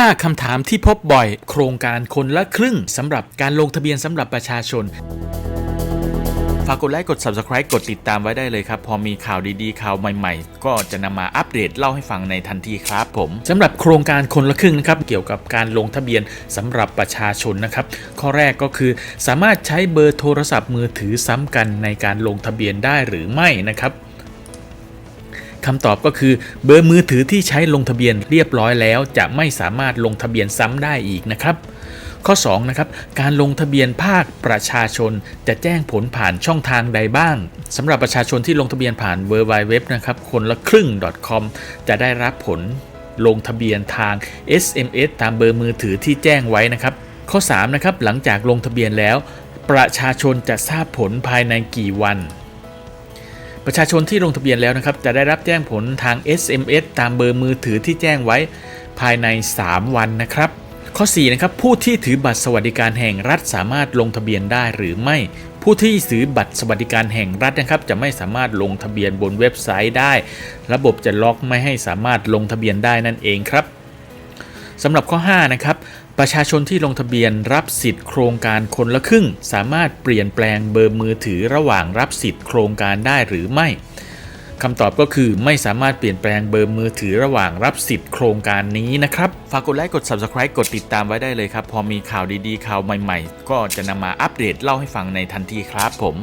5 คำถามที่พบบ่อย โครงการคนละครึ่งสำหรับการลงทะเบียนสำหรับประชาชน ฝากกดไลค์กด Subscribe กดติดตามไว้ได้เลยครับ พอมีข่าวดีๆ ข่าวใหม่ๆ ก็จะนำมาอัปเดตเล่าให้ฟังในทันทีครับผมสำหรับโครงการคนละครึ่งนะครับ เกี่ยวกับการลงทะเบียนสำหรับประชาชนนะครับ ข้อแรกก็คือสามารถใช้เบอร์โทรศัพท์มือถือซ้ำกันในการลงทะเบียนได้หรือไม่นะครับ คำตอบก็คือเบอร์มือถือที่ใช้ลงทะเบียนเรียบร้อยแล้ว จะไม่สามารถลงทะเบียนซ้ำได้อีกนะครับข้อ2นะครับการลงทะเบียนภาคประชาชนจะแจ้งผลผ่านช่องทางใดบ้างสำหรับประชาชนที่ลงทะเบียนผ่าน w w w นะครับคนละครึ่ง .com จะได้รับผลลงทะเบียนทาง SMS ตามเบอร์มือถือที่แจ้งไว้นะครับ ข้อ3นะครับหลังจากลงทะเบียนแล้ว ประชาชนจะทราบผลภายในกี่วัน ประชาชนที่ลงทะเบียนแล้วนะครับ จะได้รับแจ้งผลทาง SMS ตามเบอร์มือถือที่แจ้งไว้ภายใน 3 วันนะครับ ข้อ4นะครับผู้ที่ถือบัตรสวัสดิการแห่งรัฐสามารถลงทะเบียนได้หรือไม่ ผู้ที่ถือบัตรสวัสดิการแห่งรัฐนะครับ จะไม่สามารถลงทะเบียนบนเว็บไซต์ได้ ระบบจะล็อกไม่ให้สามารถลงทะเบียนได้นั่นเองครับ สำหรับข้อ5นะครับประชาชนที่ลงทะเบียนรับสิทธิ์โครงการคนละครึ่ง สามารถเปลี่ยนแปลงเบอร์มือถือระหว่างรับสิทธิ์โครงการได้หรือไม่คำตอบก็คือไม่สามารถเปลี่ยนแปลงเบอร์มือถือระหว่างรับสิทธิ์โครงการนี้นะครับ ฝากกดไลค์กด Subscribe กดติดตามไว้ได้เลยครับ พอมีข่าวดีๆข่าวใหม่ๆ ก็จะนำมาอัปเดตเล่าให้ฟังในทันทีครับผม